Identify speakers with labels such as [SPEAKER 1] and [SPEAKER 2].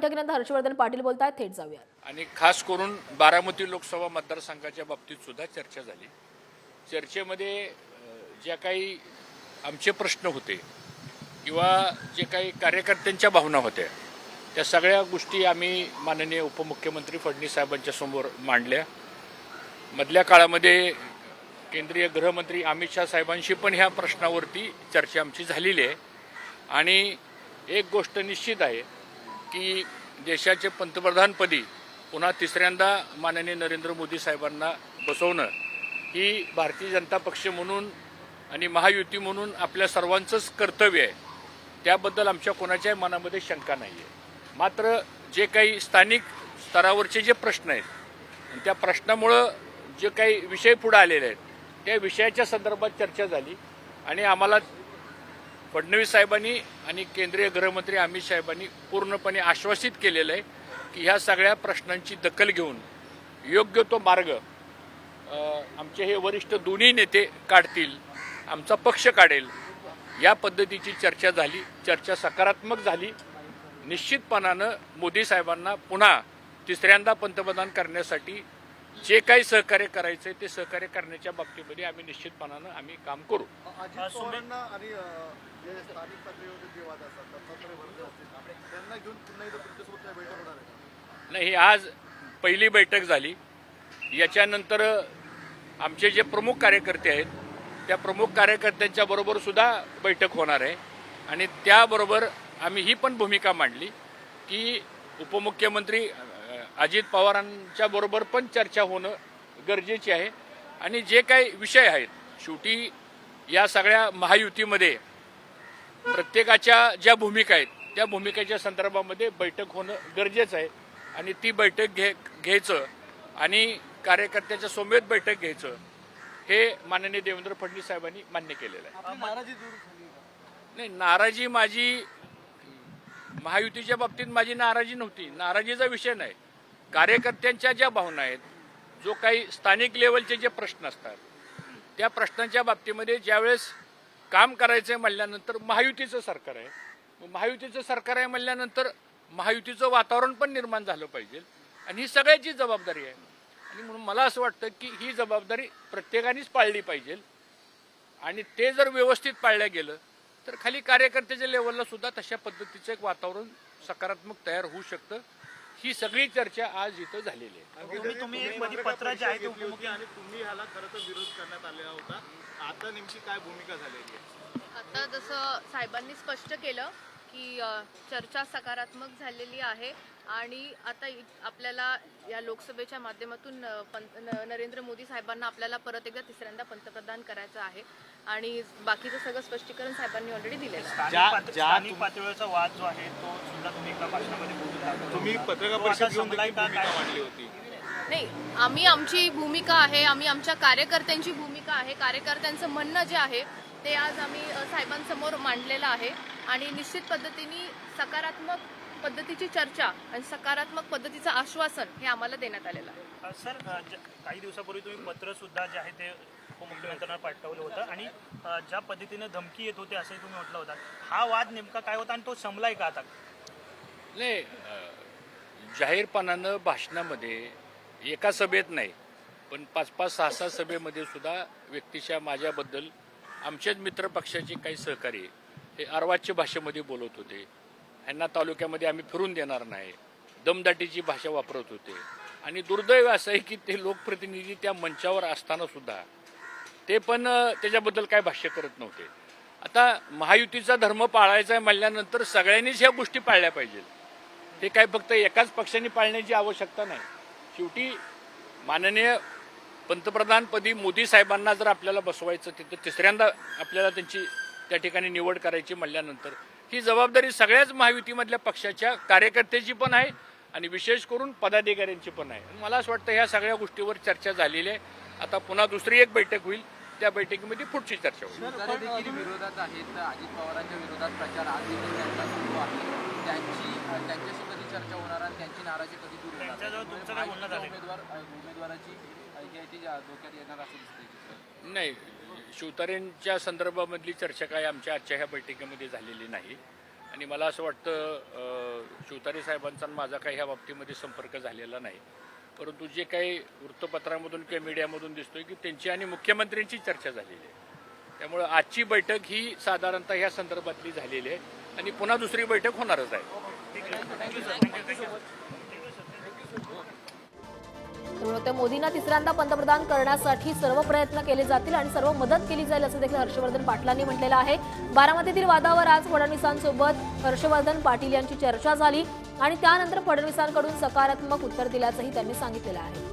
[SPEAKER 1] बैठकीनंतर हर्षवर्धन पाटील बोलत आहेत थेट जाऊया
[SPEAKER 2] आणि खास करून बारामती लोकसभा मतदारसंघाच्या बाबतीत सुद्धा चर्चा झाली. चर्चेमध्ये ज्या काही आमचे प्रश्न होते किंवा जे काही कार्यकर्त्यांच्या भावना होत्या त्या सगळ्या गोष्टी आम्ही माननीय उपमुख्यमंत्री फडणवीस साहेबांच्या समोर मांडल्या. मधल्या काळामध्ये केंद्रीय गृहमंत्री अमित शाह साहेबांशी पण ह्या प्रश्नावरती चर्चा आमची झालेली आहे. आणि एक गोष्ट निश्चित आहे की देशाचे पंतप्रधानपदी पुन्हा तिसऱ्यांदा माननीय नरेंद्र मोदी साहेबांना बसवणं ही भारतीय जनता पक्ष म्हणून आणि महायुती म्हणून आपल्या सर्वांचंच कर्तव्य आहे. त्याबद्दल आमच्या कोणाच्याही मनामध्ये शंका नाही आहे मात्र जे काही स्थानिक स्तरावरचे जे प्रश्न आहेत आणि त्या प्रश्नामुळं जे काही विषय पुढे आलेले आहेत त्या विषयाच्या संदर्भात चर्चा झाली आणि आम्हाला फडणवीस साहेबांनी आणि केंद्रीय गृहमंत्री अमित साहेबांनी पूर्णपणे आश्वासित केलेलं आहे की ह्या सगळ्या प्रश्नांची दखल घेऊन योग्य तो मार्ग आमचे हे वरिष्ठ दोन्ही नेते काढतील आमचा पक्ष काढेल या पद्धतीची चर्चा झाली चर्चा सकारात्मक झाली. निश्चितपणानं मोदी साहेबांना पुन्हा तिसऱ्यांदा पंतप्रधान करण्यासाठी जे काही सहकार्य करायचं ते सहकार्य करण्याच्या बाबतीमध्ये आम्ही निश्चितपणानं आम्ही काम करू.
[SPEAKER 3] जे स्थानिक पातळीवर जे वाद असतात दत्तात्रय भरणे असतील त्यांना घेऊन पुन्हा एकदा तुमच्यासोबत काय बैठक होणार आहे
[SPEAKER 2] नाही ही आज पहिली बैठक झाली. याच्यानंतर आमचे जे प्रमुख कार्यकर्ते आहेत त्या प्रमुख कार्यकर्त्यांच्या बरोबर सुद्धा बैठक होणार आहे. आणि त्याबरोबर आम्ही ही पण भूमिका मांडली की उपमुख्यमंत्री अजित पवारांच्या बरोबर पण चर्चा होणं गरजेची आहे. आणि जे काही विषय आहेत शेवटी या सगळ्या महायुतीमध्ये प्रत्येकाच्या ज्या भूमिका आहेत त्या भूमिकेच्या संदर्भामध्ये बैठक होणं गरजेचं आहे. आणि ती बैठक घे घ्यायचं आणि कार्यकर्त्याच्या सोमेत बैठक घ्यायचं हे माननीय देवेंद्र फडणवीस साहेबांनी मान्य केलेलं आहे.
[SPEAKER 3] नाराजी?
[SPEAKER 2] नाही नाराजी माझी महायुतीच्या बाबतीत माझी नाराजी नव्हती. नाराजीचा विषय नाही. कार्यकर्त्यांच्या ज्या भावना आहेत जो काही स्थानिक लेवलचे जे प्रश्न असतात त्या प्रश्नांच्या बाबतीमध्ये ज्यावेळेस काम करायचं आहे म्हणल्यानंतर महायुतीचं सरकार आहे. मग महायुतीचं सरकार आहे म्हणल्यानंतर महायुतीचं वातावरण पण निर्माण झालं पाहिजे. आणि ही सगळ्याची जबाबदारी आहे. आणि म्हणून मला असं वाटतं की ही जबाबदारी प्रत्येकानेच पाळली पाहिजे. आणि ते जर व्यवस्थित पाळलं गेलं तर खाली कार्यकर्त्याच्या लेवलला सुद्धा तशा पद्धतीचं एक वातावरण सकारात्मक तयार होऊ शकतं. ही सगळी चर्चा आज इथं झालेली आहे.
[SPEAKER 4] तुम्ही तुम्ही एक मध्ये पत्र जे आहे ते उपमुख्य
[SPEAKER 3] आणि तुम्ही ह्याला खरं तर विरोध करण्यात आलेला होता. आता नेमकी काय भूमिका झालेली आहे?
[SPEAKER 5] आता जसं साहेबांनी स्पष्ट केलं की अ, चर्चा सकारात्मक झालेली आहे. आणि आता इ- आपल्याला या लोकसभेच्या माध्यमातून अ, पंत न- नरेंद्र मोदी साहेबांना आपल्याला परत एकदा तिसऱ्यांदा पंतप्रधान करायचं आहे आणि बाकीचं सगळं स्पष्टीकरण साहेबांनी ऑलरेडी दिलेलं आहे
[SPEAKER 4] स्थानिक
[SPEAKER 3] ज्या-
[SPEAKER 4] पात-
[SPEAKER 3] ज्या
[SPEAKER 4] स्थानिक
[SPEAKER 3] तुम-
[SPEAKER 4] पातळीवरचा वाद जो आहे तो सुद्धा तुम्ही एका भाषणामध्ये.
[SPEAKER 3] तुम्ही पत्रकार परिषद घेऊन? मांडली होती
[SPEAKER 5] नाही आम्ही आमची भूमिका आहे आम्ही आमच्या कार्यकर्त्यांची भूमिका आहे कार्यकर्त्यांचं म्हणणं जे आहे ते आज आम्ही साहेबांसमोर मांडलेलं आहे आणि निश्चित पद्धतीने सकारात्मक पद्धतीची चर्चा आणि सकारात्मक पद्धतीचं आश्वासन हे आम्हाला देण्यात आलेलं आहे.
[SPEAKER 4] सर ज- काही दिवसापूर्वी तुम्ही पत्र सुद्धा जे आहे ते उपमुख्यमंत्र्यांना पाठवलं होतं आणि अ, ज्या पद्धतीने धमकी येत होती असंही तुम्ही म्हटलं होता. हा वाद नेमका काय होता आणि तो संपलाय का आता?
[SPEAKER 2] नाही अं, जाहीरपणानं भाषणामध्ये एका सभेत नाही पण पाच पाच सहा सहा सभेमध्ये सुद्धा व्यक्तिशा माझ्याबद्दल आमच्याच मित्रपक्षाचे काही सहकारी हे अर्वाच्य भाषेमध्ये बोलत होते. ह्यांना तालुक्यामध्ये आम्ही फिरून देणार नाही. दमदाटीची भाषा वापरत होते. आणि दुर्दैव असं आहे की ते लोकप्रतिनिधी त्या मंचावर असताना सुद्धा ते पण त्याच्याबद्दल काय भाष्य करत नव्हते. आता महायुतीचा धर्म पाळायचा आहे म्हणल्यानंतर सगळ्यांनीच ह्या गोष्टी पाळल्या पाहिजेत. हे काय फक्त एकाच पक्षाने पाळण्याची आवश्यकता नाही. शेवटी माननीय पंतप्रधानपदी मोदी साहेबांना जर आपल्याला बसवायचं तिथं तिसऱ्यांदा आपल्याला त्यांची त्या ठिकाणी निवड करायची म्हणल्यानंतर ही जबाबदारी सगळ्याच महायुतीमधल्या पक्षाच्या कार्यकर्त्याची पण आहे आणि विशेष करून पदाधिकाऱ्यांची पण आहे. मला असं वाटतं ह्या सगळ्या गोष्टीवर चर्चा झालेली आहे. आता पुन्हा दुसरी एक बैठक होईल. त्या बैठकीमध्ये पुढची चर्चा होईल.
[SPEAKER 6] विरोधात आहेत. अजित पवारांच्या विरोधात प्रचार आज सुरू आहे. त्यांची त्यांच्याशी कधी चर्चा होणार आणि त्यांची नाराजी कधी दूर होणार? उमेदवार उमेदवाराची धोक्यात येणार असं दिसतंय
[SPEAKER 2] नाही शिवतारेंच्या संदर्भामधली चर्चा काय आमच्या आजच्या ह्या बैठकीमध्ये झालेली नाही. आणि मला असं वाटतं शिवतारे साहेबांचा आणि माझा काही ह्या बाबतीमध्ये संपर्क झालेला नाही. परंतु जे काही वृत्तपत्रामधून किंवा मीडियामधून दिसतोय की त्यांची आणि मुख्यमंत्र्यांची चर्चा झालेली आहे. त्यामुळं आजची बैठक ही साधारणतः ह्या संदर्भातली झालेली आहे आणि पुन्हा दुसरी बैठक होणारच आहे.
[SPEAKER 1] त्यामुळे ते मोदींना तिसऱ्यांदा पंतप्रधान करण्यासाठी सर्व प्रयत्न केले जातील आणि सर्व मदत केली जाईल असं देखील हर्षवर्धन पाटलांनी म्हटलेलं आहे. बारामतीतील वादावर आज फडणवीसांसोबत हर्षवर्धन पाटील यांची चर्चा झाली आणि त्यानंतर फडणवीसांकडून सकारात्मक उत्तर दिल्याचंही त्यांनी सांगितलेलं आहे.